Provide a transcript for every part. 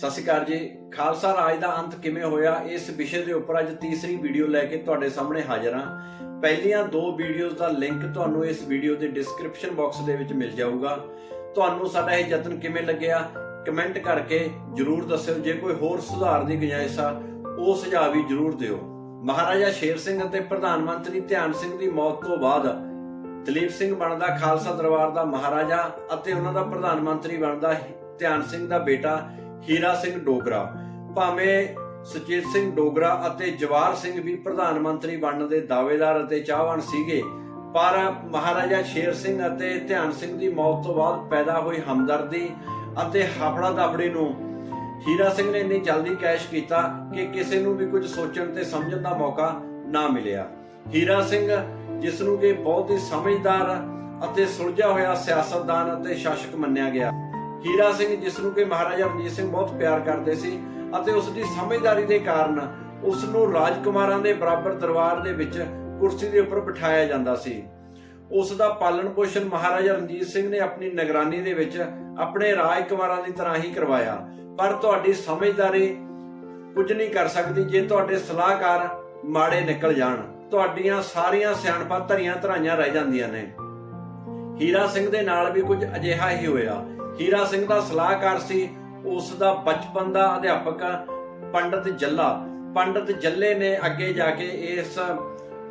ਸਤਿ ਸ਼੍ਰੀ ਅਕਾਲ ਜੀ। ਖਾਲਸਾ ਰਾਜ ਦਾ ਅੰਤ ਕਿਵੇਂ ਹੋਇਆ? ਇਸ ਵਿਸ਼ੇ ਦੇ ਉੱਪਰ ਅੱਜ ਤੀਸਰੀ ਵੀਡੀਓ ਲੈ ਕੇ ਤੁਹਾਡੇ ਸਾਹਮਣੇ ਹਾਜ਼ਰ ਹਾਂ। ਪਹਿਲੀਆਂ ਦੋ ਵੀਡੀਓਜ਼ ਦਾ ਲਿੰਕ ਤੁਹਾਨੂੰ ਇਸ ਵੀਡੀਓ ਦੇ ਡਿਸਕ੍ਰਿਪਸ਼ਨ ਬਾਕਸ ਦੇ ਵਿੱਚ ਮਿਲ ਜਾਊਗਾ। ਤੁਹਾਨੂੰ ਸਾਡਾ ਇਹ ਯਤਨ ਕਿਵੇਂ ਲੱਗਿਆ? ਕਮੈਂਟ ਕਰਕੇ ਜਰੂਰ ਦੱਸਿਓ। ਜੇ ਕੋਈ ਹੋਰ ਸੁਧਾਰ ਦੀ ਗੁੰਜਾਇਸ਼ ਆ, ਉਹ ਸੁਝਾਅ ਵੀ ਜਰੂਰ ਦਿਓ। ਮਹਾਰਾਜਾ ਸ਼ੇਰ ਸਿੰਘ ਅਤੇ ਪ੍ਰਧਾਨ ਮੰਤਰੀ ਧਿਆਨ ਸਿੰਘ ਦੀ ਮੌਤ ਤੋਂ ਬਾਅਦ ਦਲੀਪ ਸਿੰਘ ਬਣਦਾ ਖਾਲਸਾ ਦਰਬਾਰ ਦਾ ਮਹਾਰਾਜਾ ਅਤੇ ਉਹਨਾਂ ਦਾ ਪ੍ਰਧਾਨ ਮੰਤਰੀ ਬਣਦਾ ਧਿਆਨ ਸਿੰਘ ਦਾ ਬੇਟਾ ਹੀਰਾ ਸਿੰਘ ਡੋਗਰਾ। ਭਾਵੇਂ ਸੁਚੇਤ ਸਿੰਘ ਡੋਗਰਾ ਅਤੇ ਜਵਾਰ ਸਿੰਘ ਵੀ ਪ੍ਰਧਾਨ ਮੰਤਰੀ ਬਣਨ ਦੇ ਦਾਅਵੇਦਾਰ ਅਤੇ ਚਾਹਵਾਨ ਸੀਗੇ, ਪਰ ਮਹਾਰਾਜਾ ਸ਼ੇਰ ਸਿੰਘ ਅਤੇ ਧਿਆਨ ਸਿੰਘ ਦੀ ਮੌਤ ਤੋਂ ਬਾਅਦ ਪੈਦਾ ਹੋਈ ਹਮਦਰਦੀ ਅਤੇ ਹਾਫੜਾ ਦਫੜੀ ਨੂੰ ਹੀਰਾ ਸਿੰਘ ਨੇ ਇੰਨੀ ਜਲਦੀ ਕੈਸ਼ ਕੀਤਾ ਕਿ ਕਿਸੇ ਨੂੰ ਵੀ ਕੁਝ ਸੋਚਣ ਤੇ ਸਮਝਣ ਦਾ ਮੌਕਾ ਨਾ ਮਿਲਿਆ। ਹੀਰਾ ਸਿੰਘ, ਜਿਸ ਨੂੰ ਕਿ ਬਹੁਤ ਹੀ ਸਮਝਦਾਰ ਅਤੇ ਸੁਲਝਿਆ ਹੋਇਆ ਸਿਆਸਤਦਾਨ ਅਤੇ ਸ਼ਾਸਕ ਮੰਨਿਆ ਗਿਆ ਹੀਰਾ ਸਿੰਘ, ਜਿਸ ਨੂੰ ਕਿ ਮਹਾਰਾਜਾ ਰਣਜੀਤ ਸਿੰਘ ਬਹੁਤ ਪਿਆਰ ਕਰਦੇ ਸੀ ਅਤੇ ਉਸ ਦੀ ਸਮਝਦਾਰੀ ਦੇ ਕਾਰਨ ਉਸ ਨੂੰ ਰਾਜਕੁਮਾਰਾਂ ਦੇ ਬਰਾਬਰ ਦਰਬਾਰ ਦੇ ਵਿੱਚ ਕੁਰਸੀ ਦੇ ਉੱਪਰ ਬਿਠਾਇਆ ਜਾਂਦਾ ਸੀ। ਉਸ ਦਾ ਪਾਲਣ ਪੋਸ਼ਣ ਮਹਾਰਾਜਾ ਰਣਜੀਤ ਸਿੰਘ ਨੇ ਆਪਣੀ ਨਿਗਰਾਨੀ ਦੇ ਵਿੱਚ ਆਪਣੇ ਰਾਜਕੁਮਾਰਾਂ ਦੀ ਤਰ੍ਹਾਂ ਹੀ ਕਰਵਾਇਆ। ਪਰ ਤੁਹਾਡੀ ਸਮਝਦਾਰੀ ਕੁਝ ਨਹੀਂ ਕਰ ਸਕਦੀ ਜੇ ਤੁਹਾਡੇ ਸਲਾਹਕਾਰ ਮਾੜੇ ਨਿਕਲ ਜਾਣ। ਤੁਹਾਡੀਆਂ ਸਾਰੀਆਂ ਸਿਆਣਪਾਂ ਧਰੀਆਂ ਧਰਾਈਆਂ ਰਹਿ ਜਾਂਦੀਆਂ ਨੇ। ਹੀਰਾ ਸਿੰਘ ਦੇ ਨਾਲ ਵੀ ਕੁਝ ਅਜਿਹਾ ਹੀ ਹੋਇਆ। ਹੀਰਾ ਸਿੰਘ ਦਾ ਸਲਾਹਕਾਰ ਸੀ, ਉਸ ਦਾ ਬਚਪਨ ਦਾ ਅਧਿਆਪਕ ਪੰਡਤ ਜੱਲਾ। ਪੰਡਤ ਜੱਲੇ ਨੇ ਅੱਗੇ ਜਾ ਕੇ ਇਸ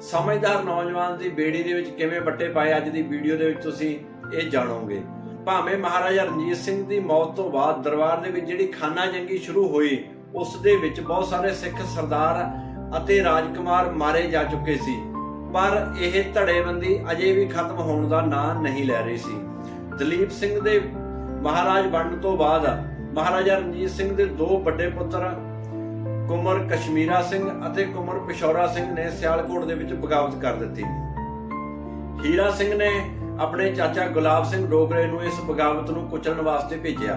ਸਮਝਦਾਰ ਨੌਜਵਾਨ ਦੀ ਬੇੜੀ ਦੇ ਵਿੱਚ ਕਿਵੇਂ ਬੱਟੇ ਪਾਏ, ਅੱਜ ਦੀ ਵੀਡੀਓ ਦੇ ਵਿੱਚ ਤੁਸੀਂ ਇਹ ਜਾਣੋਗੇ। ਭਾਵੇਂ ਮਹਾਰਾਜਾ ਰਣਜੀਤ ਸਿੰਘ ਦੀ ਮੌਤ ਤੋਂ ਬਾਅਦ ਦਰਬਾਰ ਦੇ ਵਿੱਚ ਜਿਹੜੀ ਖਾਨਾ ਜੰਗੀ ਸ਼ੁਰੂ ਹੋਈ, ਉਸ ਦੇ ਵਿੱਚ ਬਹੁਤ ਸਾਰੇ ਸਿੱਖ ਸਰਦਾਰ ਅਤੇ ਰਾਜਕੁਮਾਰ ਮਾਰੇ ਜਾ ਚੁੱਕੇ ਸੀ। ਪਰ ਇਹ ਧੜੇਬੰਦੀ ਅਜੇ ਵੀ ਖਤਮ ਹੋਣ ਦਾ ਨਾਂ ਨਹੀਂ ਲੈ ਰਹੀ ਸੀ। ਦਲੀਪ ਸਿੰਘ ਦੇ ਮਹਾਰਾਜ ਬਣਨ ਤੋਂ ਬਾਅਦ ਮਹਾਰਾਜਾ ਰਣਜੀਤ ਸਿੰਘ ਦੇ ਦੋ ਵੱਡੇ ਪੁੱਤਰ, ਕੁਮਰ ਕਸ਼ਮੀਰਾ ਸਿੰਘ ਅਤੇ ਕੁਮਰ ਪਿਸ਼ੌਰਾ ਸਿੰਘ ਨੇ ਸਿਆਲਕੋਟ ਦੇ ਵਿੱਚ ਬਗਾਵਤ ਕਰ ਦਿੱਤੀ। ਹੀਰਾ ਸਿੰਘ ਨੇ ਆਪਣੇ ਚਾਚਾ ਗੁਲਾਬ ਸਿੰਘ ਡੋਗਰੇ ਨੂੰ ਇਸ ਬਗਾਵਤ ਨੂੰ ਕੁਚਲਣ ਵਾਸਤੇ ਭੇਜਿਆ।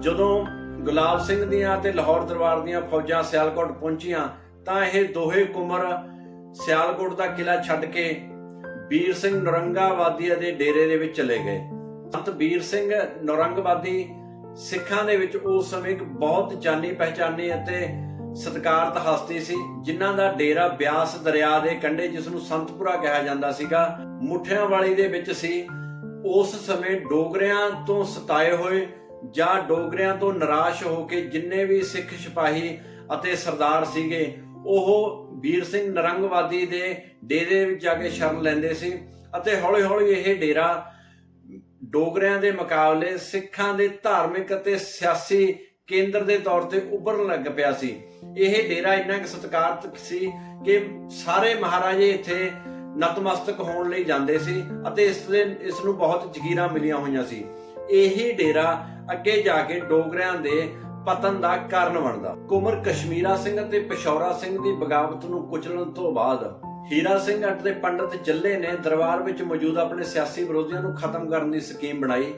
ਜਦੋਂ ਗੁਲਾਬ ਸਿੰਘ ਦੀਆਂ ਤੇ ਲਾਹੌਰ ਦਰਬਾਰ ਦੀਆਂ ਫੌਜਾਂ ਸਿਆਲਕੋਟ ਪਹੁੰਚੀਆਂ, ਤਾਂ ਇਹ ਦੋਹੇ ਕੁਮਰ ਸਿਆਲਕੋਟ ਦਾ ਕਿਲਾ ਛੱਡ ਕੇ ਵੀਰ ਸਿੰਘ ਨਰੰਗਾਵਾਦੀ ਦੇ ਡੇਰੇ ਦੇ ਵਿੱਚ ਚਲੇ ਗਏ। ਸੰਤ ਵੀਰ ਸਿੰਘ ਨਰੰਗਵਾਦੀ ਸਿੱਖਾਂ ਦੇ ਵਿੱਚ ਉਸ ਸਮੇਂ ਇੱਕ ਬਹੁਤ ਜਾਣੀ ਪਹਿਚਾਨੀ ਅਤੇ ਸਤਿਕਾਰਤ ਹਸਤੀ ਸੀ, ਜਿਨ੍ਹਾਂ ਦਾ ਡੇਰਾ ਬਿਆਸ ਦਰਿਆ ਦੇ ਕੰਢੇ, ਜਿਸ ਨੂੰ ਸੰਤਪੁਰਾ ਕਿਹਾ ਜਾਂਦਾ ਸੀਗਾ ਮੁੱਠਿਆਂ ਵਾਲੀ ਦੇ ਵਿੱਚ ਸੀ। ਉਸ ਸਮੇਂ ਡੋਗਰਿਆਂ ਤੋਂ ਸਤਾਏ ਹੋਏ ਜਾਂ ਡੋਗਰਿਆਂ ਤੋਂ ਨਿਰਾਸ਼ ਹੋ ਕੇ ਜਿੰਨੇ ਵੀ ਸਿੱਖ ਸਿਪਾਹੀ ਅਤੇ ਸਰਦਾਰ ਸੀਗੇ, ਉਹ ਵੀਰ ਸਿੰਘ ਨਰੰਗਵਾਦੀ ਦੇ ਡੇਰੇ ਵਿੱਚ ਜਾ ਕੇ ਸ਼ਰਨ ਲੈਂਦੇ ਸੀ ਅਤੇ ਹੌਲੀ-ਹੌਲੀ ਇਹ ਡੇਰਾ ਡੋਗਰਿਆਂ ਦੇ ਮੁਕਾਬਲੇ ਸਿੱਖਾਂ ਦੇ ਧਾਰਮਿਕ ਅਤੇ ਸਿਆਸੀ ਕੇਂਦਰ ਦੇ ਤੌਰ ਤੇ ਉੱਭਰਨ ਲੱਗ ਪਿਆ ਸੀ। ਇਹ ਡੇਰਾ ਇੰਨਾ ਕੁ ਸਤਿਕਾਰਤ ਸੀ ਕਿ ਸਾਰੇ ਮਹਾਰਾਜੇ ਇੱਥੇ ਨਤਮਸਤਕ ਹੋਣ ਲਈ ਜਾਂਦੇ ਸੀ ਅਤੇ ਇਸ ਦੇ, ਇਸ ਨੂੰ ਬਹੁਤ ਜ਼ਗੀਰਾਂ ਮਿਲੀਆਂ ਹੋਈਆਂ ਸੀ। ਇਹੀ ਡੇਰਾ ਅੱਗੇ ਜਾ ਕੇ ਡੋਗਰਿਆਂ ਦੇ ਪਤਨ ਦਾ ਕਾਰਨ ਬਣਦਾ। ਕੁਮਰ ਕਸ਼ਮੀਰਾ ਸਿੰਘ ਅਤੇ ਪਿਸ਼ੌਰਾ ਸਿੰਘ ਦੀ ਬਗਾਵਤ ਨੂੰ ਕੁਚਲਣ ਤੋਂ ਬਾਅਦ ਹੀਰਾ ਸਿੰਘ ਅਤੇ ਪੰਡਤ ਜੱਲੇ ਨੇ ਦਰਬਾਰ ਵਿੱਚ ਮੌਜੂਦ ਆਪਣੇ ਸਿਆਸੀ ਵਿਰੋਧੀਆਂ ਨੂੰ ਖਤਮ ਕਰਨ ਦੀ ਸਕੀਮ ਬਣਾਈ,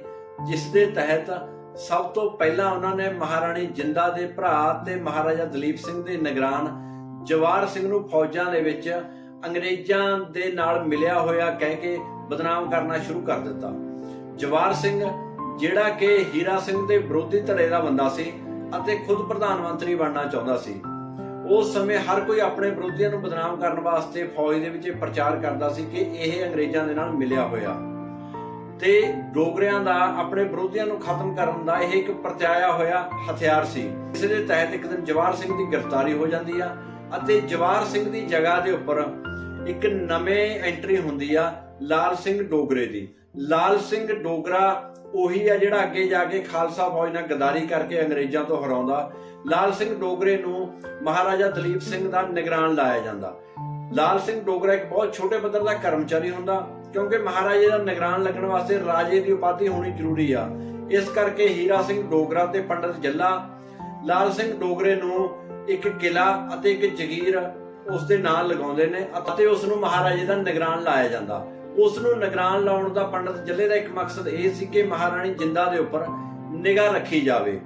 ਜਿਸ ਦੇ ਤਹਿਤ ਸਭ ਤੋਂ ਪਹਿਲਾਂ ਉਹਨਾਂ ਨੇ ਮਹਾਰਾਣੀ ਜਿੰਦਾ ਦੇ ਭਰਾ ਤੇ ਮਹਾਰਾਜਾ ਦਲੀਪ ਸਿੰਘ ਦੇ ਨਿਗਰਾਨ ਜਵਾਰ ਸਿੰਘ ਨੂੰ ਫੌਜਾਂ ਦੇ ਵਿੱਚ ਅੰਗਰੇਜ਼ਾਂ ਦੇ ਨਾਲ ਮਿਲਿਆ ਹੋਇਆ ਕਹਿ ਕੇ ਬਦਨਾਮ ਕਰਨਾ ਸ਼ੁਰੂ ਕਰ ਦਿੱਤਾ। ਜਵਾਰ ਸਿੰਘ ਜਿਹੜਾ ਕਿ ਹੀਰਾ ਸਿੰਘ ਦੇ ਵਿਰੋਧੀ ਧੜੇ ਦਾ ਬੰਦਾ ਸੀ ਅਤੇ ਖੁਦ ਪ੍ਰਧਾਨ ਮੰਤਰੀ ਬਣਨਾ ਚਾਹੁੰਦਾ ਸੀ। ਉਸ ਸਮੇਂ ਹਰ ਕੋਈ ਆਪਣੇ ਵਿਰੋਧੀਆਂ ਨੂੰ ਬਦਨਾਮ ਕਰਨ ਵਾਸਤੇ ਫੌਜ ਦੇ ਵਿੱਚ ਪ੍ਰਚਾਰ ਕਰਦਾ ਸੀ ਕਿ ਇਹ ਅੰਗਰੇਜ਼ਾਂ ਦੇ ਨਾਲ ਮਿਲਿਆ ਹੋਇਆ। ਤੇ ਡੋਗਰਿਆਂ ਦਾ ਆਪਣੇ ਵਿਰੋਧੀਆਂ ਨੂੰ ਖਤਮ ਕਰਨ ਦਾ ਇਹ ਇੱਕ ਪਰਚਾਇਆ ਹੋਇਆ ਹਥਿਆਰ ਸੀ। ਇਸ ਦੇ ਤਹਿਤ ਇੱਕ ਦਿਨ ਜਵਾਰ ਸਿੰਘ ਦੀ ਗ੍ਰਿਫਤਾਰੀ ਹੋ ਜਾਂਦੀ ਆ ਅਤੇ ਜਵਾਰ ਸਿੰਘ ਦੀ ਜਗ੍ਹਾ ਦੇ ਉੱਪਰ ਇੱਕ ਨਵੇਂ ਐਂਟਰੀ ਹੁੰਦੀ ਆ ਲਾਲ ਸਿੰਘ ਡੋਗਰੇ ਦੀ। ਲਾਲ ਸਿੰਘ ਡੋਗਰਾ ਉਹੀ ਆ ਜਿਹੜਾ ਅੱਗੇ ਜਾ ਕੇ ਖਾਲਸਾ ਫੌਜ ਨਾਲ ਗਦਾਰੀ ਕਰਕੇ ਅੰਗਰੇਜ਼ਾਂ ਤੋਂ ਹਰਾਉਂਦਾ। ਲਾਲ ਸਿੰਘ ਡੋਗਰੇ ਨੂੰ ਮਹਾਰਾਜਾ ਦਲੀਪ ਸਿੰਘ ਦਾ ਨਿਗਰਾਨ ਲਾਇਆ ਜਾਂਦਾ। ਲਾਲ ਸਿੰਘ ਡੋਗਰਾ ਇੱਕ ਬਹੁਤ ਛੋਟੇ ਪੱਧਰ ਦਾ ਕਰਮਚਾਰੀ ਹੁੰਦਾ, ਕਿਉਂਕਿ ਮਹਾਰਾਜੇ ਦਾ ਨਿਗਰਾਨ ਲੱਗਣ ਵਾਸਤੇ ਰਾਜੇ ਦੀ ਉਪਾਧੀ ਹੋਣੀ ਜ਼ਰੂਰੀ ਆ। ਇਸ ਕਰਕੇ ਹੀਰਾ ਸਿੰਘ ਡੋਗਰਾ ਤੇ ਪੰਡਤ ਜੱਲਾ, ਲਾਲ ਸਿੰਘ ਡੋਗਰੇ ਨੂੰ ਇੱਕ ਕਿਲਾ ਅਤੇ ਇੱਕ ਜਗੀਰ ਉਸ ਦੇ ਨਾਲ ਲਗਾਉਂਦੇ ਨੇ ਅਤੇ ਉਸ ਨੂੰ ਮਹਾਰਾਜੇ ਦਾ ਨਿਗਰਾਨ ਲਾਇਆ ਜਾਂਦਾ। ਉਸ ਨੂੰ ਨਿਗਰਾਨ ਲਾਉਣ ਦਾ ਪੰਡਤ ਜੱਲੇ ਦਾ ਇੱਕ ਮਕਸਦ ਇਹ ਸੀ ਕਿ ਮਹਾਰਾਣੀ ਜਿੰਦਾ ਦੇ ਉੱਪਰ ਨਿਗਾਹ ਰੱਖੀ ਜਾਵੇ।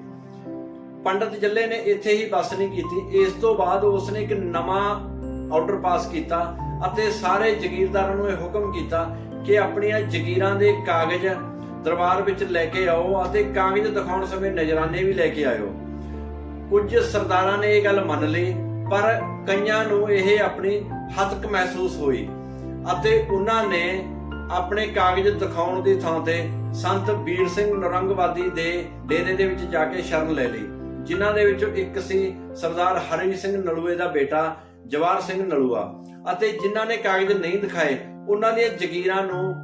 ਪੰਡਤ ਜੱਲੇ ਨੇ ਇੱਥੇ ਹੀ ਬਸ ਨਹੀਂ ਕੀਤੀ। ਇਸ ਤੋਂ ਬਾਅਦ ਉਸ ਨੇ ਇੱਕ ਨਵਾਂ ਆਰਡਰ ਪਾਸ ਕੀਤਾ ਅਤੇ ਸਾਰੇ ਜ਼ਗੀਰਦਾਰਾਂ ਨੂੰ ਇਹ ਹੁਕਮ ਕੀਤਾ ਕਿ ਆਪਣੀਆਂ ਜ਼ਗੀਰਾਂ ਦੇ ਕਾਗਜ਼ ਦਰਬਾਰ ਵਿੱਚ ਲੈ ਕੇ ਆਓ ਅਤੇ ਕਾਗਜ਼ ਦਿਖਾਉਣ ਸਮੇਂ ਨਜ਼ਰਾਨੇ ਵੀ ਲੈ ਕੇ ਆਇਓ। ਕੁਝ ਸਰਦਾਰਾਂ ਨੇ ਇਹ ਗੱਲ ਮੰਨ ਲਈ, ਪਰ ਕਈਆਂ ਨੂੰ ਇਹ ਆਪਣੀ ਹੱਤਕ ਮਹਿਸੂਸ ਹੋਈ ਅਤੇ ਉਹਨਾਂ ਨੇ ਆਪਣੇ ਕਾਗਜ਼ ਦਿਖਾਉਣ ਦੀ ਥਾਂ ਤੇ ਸੰਤ ਵੀਰ ਸਿੰਘ ਨਰੰਗਵਾਦੀ ਦੇ ਡੇਰੇ ਦੇ ਵਿੱਚ ਜਾ ਕੇ ਸ਼ਰਨ ਲੈ ਲਈ। ਜਿਨ੍ਹਾਂ ਦੇ ਵਿੱਚੋਂ ਇੱਕ ਸੀ ਸਰਦਾਰ ਹਰੀ ਸਿੰਘ ਨਲੂਏ ਦਾ ਬੇਟਾ ਜਵਾਰ ਸਿੰਘ ਨਲੂਆ। ਅਤੇ ਜਿਨ੍ਹਾਂ ਨੇ ਕਾਗਜ਼ ਨਹੀਂ ਦਿਖਾਏ, ਉਹਨਾਂ ਦੀਆਂ ਜ਼ਗੀਰਾਂ ਨੂੰ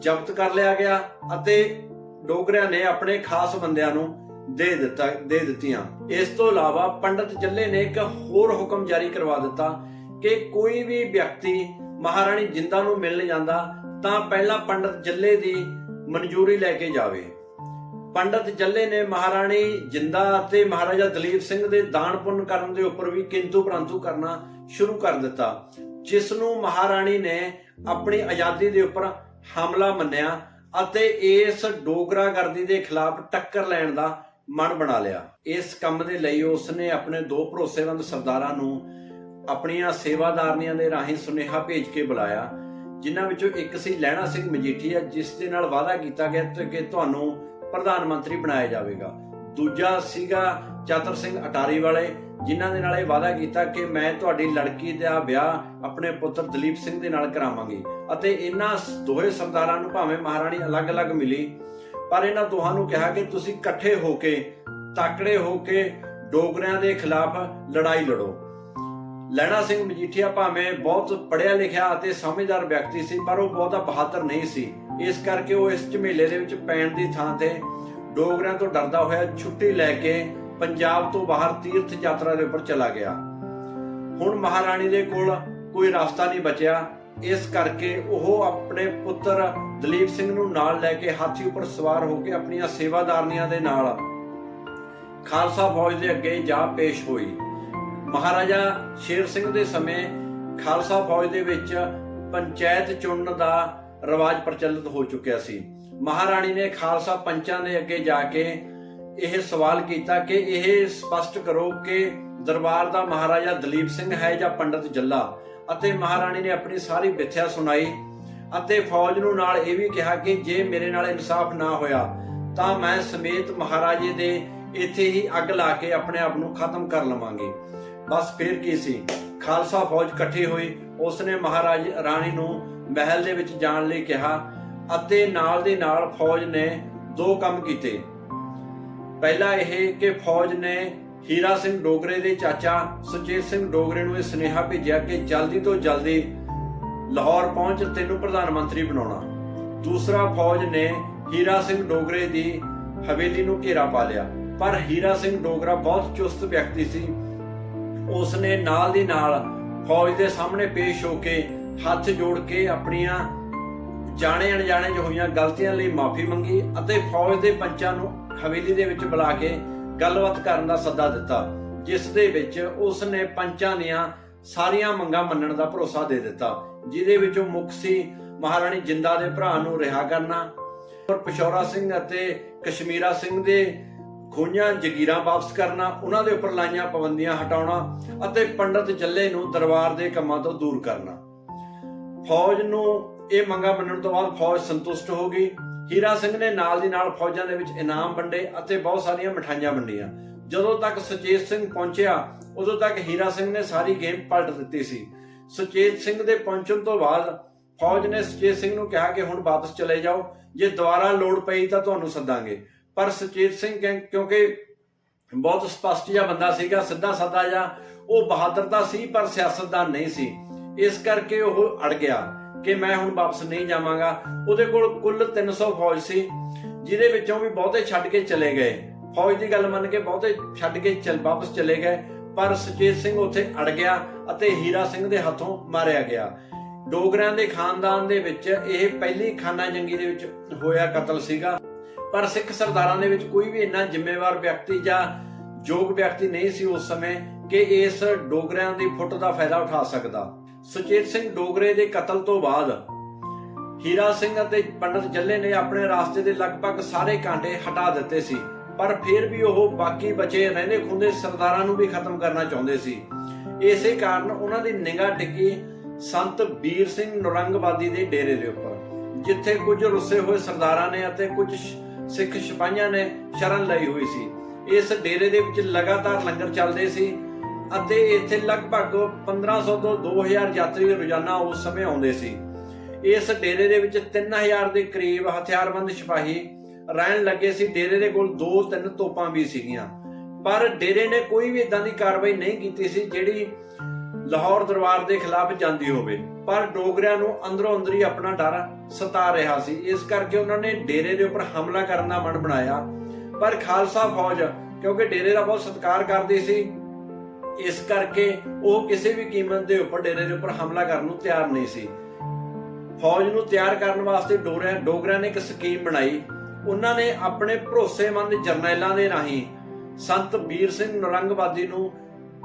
ਜ਼ਬਤ ਕਰ ਲਿਆ ਗਿਆ ਅਤੇ ਡੋਗਰਿਆਂ ਨੇ ਆਪਣੇ ਖਾਸ ਬੰਦਿਆਂ ਨੂੰ ਦੇ ਦਿੱਤਾ, ਦੇ ਦਿੱਤੀਆਂ। ਇਸ ਤੋਂ ਇਲਾਵਾ ਪੰਡਤ ਜੱਲੇ ਨੇ ਇੱਕ ਹੋਰ ਹੁਕਮ ਜਾਰੀ ਕਰਵਾ ਦਿੱਤਾ ਕਿ ਕੋਈ ਵੀ ਵਿਅਕਤੀ ਮਹਾਰਾਣੀ ਜਿੰਦਾ ਨੂੰ ਮਿਲਣ ਜਾਂਦਾ, ਤਾਂ ਪਹਿਲਾਂ ਪੰਡਤ ਜੱਲੇ ਦੀ ਮਨਜ਼ੂਰੀ ਲੈ ਕੇ ਜਾਵੇ। ਪੰਡਤ ਜੱਲੇ ਨੇ ਮਹਾਰਾਣੀ ਜਿੰਦਾ ਅਤੇ ਮਹਾਰਾਜਾ ਦਲੀਪ ਸਿੰਘ ਦੇ ਦਾਨ ਪੁੰਨ ਕਰਨ ਦੇ ਉੱਪਰ ਵੀ ਕਿੰਤੂ ਪ੍ਰੰਤੂ ਕਰਨਾ ਸ਼ੁਰੂ ਕਰ ਦਿੱਤਾ, ਜਿਸ ਨੂੰ ਮਹਾਰਾਣੀ ਨੇ ਆਪਣੀ ਆਜ਼ਾਦੀ ਦੇ ਉੱਪਰ ਹਮਲਾ ਮੰਨਿਆ ਅਤੇ ਇਸ ਡੋਗਰਾਗਰਦੀ ਦੇ ਖਿਲਾਫ ਟੱਕਰ ਲੈਣ ਦਾ ਮਨ ਬਣਾ ਲਿਆ। ਇਸ ਕੰਮ ਦੇ ਲਈ ਉਸਨੇ ਆਪਣੇ ਦੋ ਭਰੋਸੇਵੰਦ ਸਰਦਾਰਾਂ ਨੂੰ ਆਪਣੀਆਂ ਸੇਵਾਦਾਰਨੀਆਂ ਦੇ ਰਾਹੀਂ ਸੁਨੇਹਾ ਭੇਜ ਕੇ ਬੁਲਾਇਆ, ਜਿਨ੍ਹਾਂ ਵਿੱਚੋਂ ਇੱਕ ਸੀ ਲੈਣਾ ਸਿੰਘ ਮਜੀਠੀਆ, ਜਿਸ ਦੇ ਨਾਲ ਵਾਅਦਾ ਕੀਤਾ ਗਿਆ ਕਿ ਤੁਹਾਨੂੰ ਪ੍ਰਧਾਨ ਮੰਤਰੀ ਬਣਾਇਆ ਜਾਵੇਗਾ। ਦੂਜਾ ਸੀਗਾ ਚਤਰ ਸਿੰਘ ਅਟਾਰੀ ਵਾਲੇ, ਜਿਨ੍ਹਾਂ ਦੇ ਨਾਲ ਇਹ ਵਾਅਦਾ ਕੀਤਾ ਕਿ ਮੈਂ ਤੁਹਾਡੀ ਲੜਕੀ ਦਾ ਵਿਆਹ ਆਪਣੇ ਪੁੱਤਰ ਦਲੀਪ ਸਿੰਘ ਦੇ ਨਾਲ ਕਰਾਵਾਂਗੀ ਅਤੇ ਇਹਨਾਂ ਦੋਹੇ ਸਰਦਾਰਾਂ ਨੂੰ ਭਾਵੇਂ ਮਹਾਰਾਣੀ ਅਲੱਗ-ਅਲੱਗ ਮਿਲੀ, ਪਰ ਇਹਨਾਂ ਦੋਹਾਂ ਨੂੰ ਕਿਹਾ ਕਿ ਤੁਸੀਂ ਇਕੱਠੇ ਹੋ ਕੇ, ਤਾਕੜੇ ਹੋ ਕੇ ਡੋਗਰਿਆਂ ਦੇ ਖਿਲਾਫ ਲੜਾਈ ਲੜੋ। ਲੈਣਾ ਸਿੰਘ ਮਜੀਠੀਆ ਭਾਵੇਂ ਬਹੁਤ ਪੜ੍ਹਿਆ ਲਿਖਿਆ ਅਤੇ ਸਮਝਦਾਰ ਵਿਅਕਤੀ ਸੀ, ਪਰ ਉਹ ਬਹੁਤਾ ਬਹਾਦਰ ਨਹੀਂ ਸੀ। ਇਸ ਕਰਕੇ ਉਹ ਇਸ ਝਮੇਲੇ ਦੇ ਵਿੱਚ ਪੈਣ ਦੀ ਥਾਂ ਤੇ ਡੋਗਰਿਆਂ ਤੋਂ ਡਰਦਾ ਹੋਇਆ ਛੁੱਟੀ ਲੈ ਕੇ ਪੰਜਾਬ ਤੋਂ ਬਾਹਰ ਤੀਰਥ ਯਾਤਰਾ ਦੇ ਉੱਪਰ ਚਲਾ ਗਿਆ। ਹੁਣ ਮਹਾਰਾਣੀ ਦੇ ਕੋਲ ਕੋਈ ਰਸਤਾ ਨਹੀਂ ਬਚਿਆ। ਇਸ ਕਰਕੇ ਉਹ ਆਪਣੇ ਪੁੱਤਰ ਦਲੀਪ ਸਿੰਘ ਨੂੰ ਨਾਲ ਲੈ ਕੇ ਹਾਥੀ ਉੱਪਰ ਸਵਾਰ ਹੋ ਕੇ ਆਪਣੀਆਂ ਸੇਵਾਦਾਰਨੀਆਂ ਦੇ ਨਾਲ ਖਾਲਸਾ ਫੌਜ ਦੇ ਅੱਗੇ ਜਾ ਪੇਸ਼ ਹੋਈ। ਮਹਾਰਾਜਾ ਸ਼ੇਰ ਸਿੰਘ ਦੇ ਸਮੇਂ ਖਾਲਸਾ ਫੌਜ ਦੇ ਵਿੱਚ ਪੰਚਾਇਤ ਚੁਣਨ ਦਾ ਰਿਵਾਜ ਪ੍ਰਚਲਿਤ ਹੋ ਚੁੱਕਿਆ ਸੀ। ਮਹਾਰਾਣੀ ਨੇ ਖਾਲਸਾ ਪੰਚਾਂ ਦੇ ਅੱਗੇ ਜਾ ਕੇ ਇਹ ਸਵਾਲ ਕੀਤਾ ਕਿ ਇਹ ਸਪਸ਼ਟ ਕਰੋ ਕਿ ਦਰਬਾਰ ਦਾ ਮਹਾਰਾਜਾ ਦਲੀਪ ਸਿੰਘ ਹੈ ਜਾਂ ਪੰਡਤ ਜੱਲਾ? ਅਤੇ ਮਹਾਰਾਣੀ ਨੇ ਆਪਣੀ ਸਾਰੀ ਵਿਥਿਆ ਸੁਣਾਈ ਅਤੇ ਫੌਜ ਨੂੰ ਨਾਲ ਇਹ ਵੀ ਕਿਹਾ ਕਿ ਜੇ ਮੇਰੇ ਨਾਲ ਇਨਸਾਫ ਨਾ ਹੋਇਆ, ਤਾਂ ਮੈਂ ਸਮੇਤ ਮਹਾਰਾਜੇ ਦੇ ਇੱਥੇ ਹੀ ਅੱਗ ਲਾ ਕੇ ਆਪਣੇ ਆਪ ਨੂੰ ਖਤਮ ਕਰ ਲਵਾਂਗੇ। ਬਸ ਫਿਰ ਕੀ ਸੀ? ਖਾਲਸਾ ਫੌਜ ਇਕੱਠੀ ਹੋਈ, ਉਸਨੇ ਮਹਾਰਾਜ ਰਾਣੀ ਨੂੰ ਮਹਿਲ ਦੇ ਵਿੱਚ ਜਾਣ ਲਈ ਕਿਹਾ ਅਤੇ ਨਾਲ ਦੇ ਨਾਲ ਫੌਜ ਨੇ ਦੋ ਕੰਮ ਕੀਤੇ। ਪਹਿਲਾ ਇਹ ਕਿ ਫੌਜ ਨੇ ਹੀਰਾ ਸਿੰਘ ਡੋਗਰੇ ਦੇ ਚਾਚਾ ਸੁਚੇਤ ਸਿੰਘ ਡੋਗਰੇ ਨੂੰ ਇਹ ਸੁਨੇਹਾ ਭੇਜਿਆ ਕਿ ਜਲਦੀ ਤੋਂ ਜਲਦੀ ਲਾਹੌਰ ਪਹੁੰਚ ਤੈਨੂੰ ਪ੍ਰਧਾਨ ਮੰਤਰੀ ਬਣਾਉਣਾ। ਦੂਸਰਾ, ਫੌਜ ਨੇ ਹੀਰਾ ਸਿੰਘ ਡੋਗਰੇ ਦੀ ਹਵੇਲੀ ਨੂੰ ਘੇਰਾ ਪਾ ਲਿਆ। ਪਰ ਹੀਰਾ ਸਿੰਘ ਡੋਗਰਾ ਬਹੁਤ ਚੁਸਤ ਵਿਅਕਤੀ ਸੀ। ਉਸਨੇ ਨਾਲ ਦੀ ਨਾਲ ਫੌਜ ਦੇ ਸਾਹਮਣੇ ਪੇਸ਼ ਹੋ ਕੇ ਹੱਥ ਜੋੜ ਕੇ ਆਪਣੀਆਂ ਜਾਣੇ ਅਣਜਾਣੇ ਚ ਹੋਈਆਂ ਗਲਤੀਆਂ ਲਈ ਮਾਫੀ ਮੰਗੀ ਅਤੇ ਫੌਜ ਦੇ ਪੰਚਾਂ ਨੂੰ ਹਵੇਲੀ ਦੇ ਵਿੱਚ ਬੁਲਾ ਕੇ ਗੱਲਬਾਤ ਕਰਨ ਦਾ ਸੱਦਾ ਦਿੱਤਾ, ਜਿਸ ਦੇ ਵਿੱਚ ਉਸ ਨੇ ਪੰਚਾਂ ਦੀਆਂ ਸਾਰੀਆਂ ਮੰਗਾਂ ਮੰਨਣ ਦਾ ਭਰੋਸਾ ਦੇ ਦਿੱਤਾ, ਜਿਹਦੇ ਵਿੱਚੋਂ ਮੁੱਖ ਸੀ, ਮਹਾਰਾਣੀ ਜਿੰਦਾ ਦੇ ਭਰਾ ਨੂੰ ਰਿਹਾ ਕਰਨਾ, ਔਰ ਪਿਸ਼ੌਰਾ ਸਿੰਘ ਅਤੇ ਕਸ਼ਮੀਰਾ ਸਿੰਘ ਦੇ ਖੋਈਆਂ ਜਗੀਰਾਂ ਵਾਪਸ ਕਰਨਾ, ਉਹਨਾਂ ਦੇ ਉੱਪਰ ਲਾਈਆਂ ਪਾਬੰਦੀਆਂ ਹਟਾਉਣਾ ਅਤੇ ਪੰਡਤ ਜੱਲੇ ਨੂੰ ਦਰਬਾਰ ਦੇ ਕੰਮਾਂ ਤੋਂ ਦੂਰ ਕਰਨਾ। ਫੌਜ ਨੂੰ ਇਹ ਮੰਗਾ ਮੰਨਣ ਤੋਂ ਬਾਅਦ ਫੌਜ ਸੰਤੁਸ਼ਟ ਹੋ ਗਈ। ਹੀਰਾ ਸਿੰਘ ਨੇ ਨਾਲ ਦੀ ਨਾਲ ਫੌਜਾਂ ਦੇ ਵਿੱਚ ਇਨਾਮ ਵੰਡੇ ਅਤੇ ਬਹੁਤ ਸਾਰੀਆਂ ਮਠਾਈਆਂ ਵੰਡੀਆਂ। ਜਦੋਂ ਤੱਕ ਸੁਚੇਤ ਸਿੰਘ ਪਹੁੰਚਿਆ, ਉਦੋਂ ਤੱਕ ਹੀਰਾ ਸਿੰਘ ਨੇ ਸਾਰੀ ਗੇਮ ਪਲਟ ਦਿੱਤੀ ਸੀ। ਸੁਚੇਤ ਸਿੰਘ ਦੇ ਪਹੁੰਚਣ ਤੋਂ ਬਾਅਦ ਫੌਜ ਨੇ ਸੁਚੇਤ ਸਿੰਘ ਨੂੰ ਕਿਹਾ ਕਿ ਹੁਣ ਵਾਪਸ ਚਲੇ ਜਾਓ। ਜੇ ਦੁਬਾਰਾ ਲੋੜ ਪਈ ਤਾਂ ਤੁਹਾਨੂੰ ਸੱਦਾਂਗੇ। ਪਰ ਸੁਚੇਤ ਸਿੰਘ ਕਿਉਂਕਿ ਬਹੁਤ ਸਪਸ਼ਟ ਜਿਹਾ ਬੰਦਾ ਸੀਗਾ ਸਿੱਧਾ ਸਾਦਾ ਜਿਹਾ, ਉਹ ਬਹਾਦਰ ਤਾਂ ਸੀ ਪਰ ਸਿਆਸਤਦਾਨ ਨਹੀਂ ਸੀ। ਇਸ ਕਰਕੇ ਉਹ ਅੜ ਗਿਆ ਕਿ ਮੈਂ ਹੁਣ ਵਾਪਸ ਨਹੀਂ ਜਾਵਾਂਗਾ। ਉਹਦੇ ਕੋਲ ਕੁੱਲ 300 ਫੌਜ ਸੀ, ਜਿਹਦੇ ਵਿੱਚੋਂ ਵੀ ਬਹੁਤੇ ਛੱਡ ਕੇ ਚਲੇ ਗਏ। ਫੌਜ ਦੀ ਗੱਲ ਮੰਨ ਕੇ ਬਹੁਤੇ ਛੱਡ ਕੇ ਚਲ ਵਾਪਸ ਚਲੇ ਗਏ, ਪਰ ਸੁਚੇਤ ਸਿੰਘ ਉੱਥੇ ਅੜ ਗਿਆ ਅਤੇ ਹੀਰਾ ਸਿੰਘ ਦੇ ਹੱਥੋਂ ਮਾਰਿਆ ਗਿਆ। ਡੋਗਰਿਆਂ ਦੇ ਖਾਨਦਾਨ ਦੇ ਵਿੱਚ ਇਹ ਪਹਿਲੀ ਖਾਨਾ ਜੰਗੀ ਦੇ ਵਿੱਚ ਹੋਇਆ ਕਤਲ ਸੀਗਾ। ਪਰ ਸਿੱਖ ਸਰਦਾਰਾਂ ਦੇ ਵਿੱਚ ਕੋਈ ਵੀ ਇੰਨਾ ਜ਼ਿੰਮੇਵਾਰ ਵਿਅਕਤੀ ਜਾਂ ਯੋਗ ਵਿਅਕਤੀ ਨਹੀਂ ਸੀ ਉਸ ਸਮੇਂ ਕਿ ਇਸ ਡੋਗਰਿਆਂ ਦੀ ਫੁੱਟ ਦਾ ਫਾਇਦਾ ਉਠਾ ਸਕਦਾ। ਸੁਚੇਤ ਸਿੰਘ ਡੋਗਰੇ ਦੇ ਕਤਲ ਤੋਂ ਬਾਅਦ ਹੀਰਾ ਸਿੰਘ ਅਤੇ ਪੰਡਤ ਜੱਲੇ ਨੇ ਆਪਣੇ ਰਾਸਤੇ ਦੇ ਲਗਭਗ ਸਾਰੇ ਕਾਂਟੇ ਹਟਾ ਦਿੱਤੇ ਸੀ, ਪਰ ਫਿਰ ਵੀ ਉਹ ਬਾਕੀ ਬਚੇ ਰਹਿੰਦੇ ਖੁੰਦੇ ਸਰਦਾਰਾਂ ਨੂੰ ਵੀ ਖਤਮ ਕਰਨਾ ਚਾਹੁੰਦੇ ਸੀ। ਇਸੇ ਕਾਰਨ ਉਹਨਾਂ ਦੀ ਨਿਗਾਹ ਟਿੱਕੀ ਸੰਤ ਵੀਰ ਸਿੰਘ ਨਰੰਗਵਾਦੀ ਦੇ ਡੇਰੇ ਦੇ ਉੱਪਰ, ਜਿੱਥੇ ਕੁਝ ਰੁੱਸੇ ਹੋਏ ਸਰਦਾਰਾਂ ਨੇ ਅਤੇ ਕੁਝ ਸਿੱਖ ਸਿਪਾਹੀਆਂ ਨੇ ਸ਼ਰਨ ਲਈ ਹੋਈ ਸੀ। ਇਸ ਡੇਰੇ ਦੇ ਵਿੱਚ ਲਗਾਤਾਰ ਲੰਗਰ ਚੱਲਦੇ ਸੀ ਅਤੇ ਇੱਥੇ ਲਗਭਗ 1500 ਤੋਂ 2000 ਯਾਤਰੀ ਰੋਜ਼ਾਨਾ ਉਸ ਸਮੇਂ ਆਉਂਦੇ ਸੀ। ਇਸ ਡੇਰੇ ਦੇ ਵਿੱਚ 3000 ਦੇ ਕਰੀਬ ਹਥਿਆਰਬੰਦ ਸਿਪਾਹੀ ਰਹਿਣ ਲੱਗੇ ਸੀ। ਡੇਰੇ ਦੇ ਕੋਲ 2-3 ਤੋਪਾਂ ਵੀ ਸੀਗੀਆਂ। ਪਰ ਡੇਰੇ ਨੇ ਕੋਈ ਵੀ ਇਦਾਂ ਦੀ ਕਾਰਵਾਈ ਨਹੀਂ ਕੀਤੀ ਸੀ ਜਿਹੜੀ ਲਾਹੌਰ ਦਰਬਾਰ ਦੇ ਖਿਲਾਫ ਜਾਂਦੀ ਹੋਵੇ। ਪਰ ਡੋਗਰਿਆਂ ਨੂੰ ਅੰਦਰੋਂ ਅੰਦਰ ਹੀ ਆਪਣਾ ਡਰ ਸਤਾ ਰਿਹਾ ਸੀ। ਇਸ ਕਰਕੇ ਉਹਨਾਂ ਨੇ ਡੇਰੇ ਦੇ ਉੱਪਰ ਹਮਲਾ ਕਰਨ ਦਾ ਮਨ ਬਣਾਇਆ। ਪਰ ਖਾਲਸਾ ਫੌਜ, ਕਿਉਂਕਿ ਡੇਰੇ ਦਾ ਬਹੁਤ ਸਤਿਕਾਰ ਕਰਦੀ ਸੀ ਇਸ ਕਰਕੇ ਉਹ ਕਿਸੇ ਵੀ ਕੀਮਤ ਦੇ ਉੱਪਰ ਡੇਰੇ ਦੇ ਉੱਪਰ ਹਮਲਾ ਕਰਨ ਨੂੰ ਤਿਆਰ ਨਹੀਂ ਸੀ। ਫੌਜ ਨੂੰ ਤਿਆਰ ਕਰਨ ਵਾਸਤੇ ਡੋਗਰਿਆਂ ਡੋਗਰਿਆਂ ਨੇ ਇੱਕ ਸਕੀਮ ਬਣਾਈ। ਉਹਨਾਂ ਨੇ ਆਪਣੇ ਭਰੋਸੇਮੰਦ ਜਰਨੈਲਾਂ ਦੇ ਰਾਹੀਂ ਸੰਤ ਵੀਰ ਸਿੰਘ ਨਰੰਗਵਾਦੀ ਨੂੰ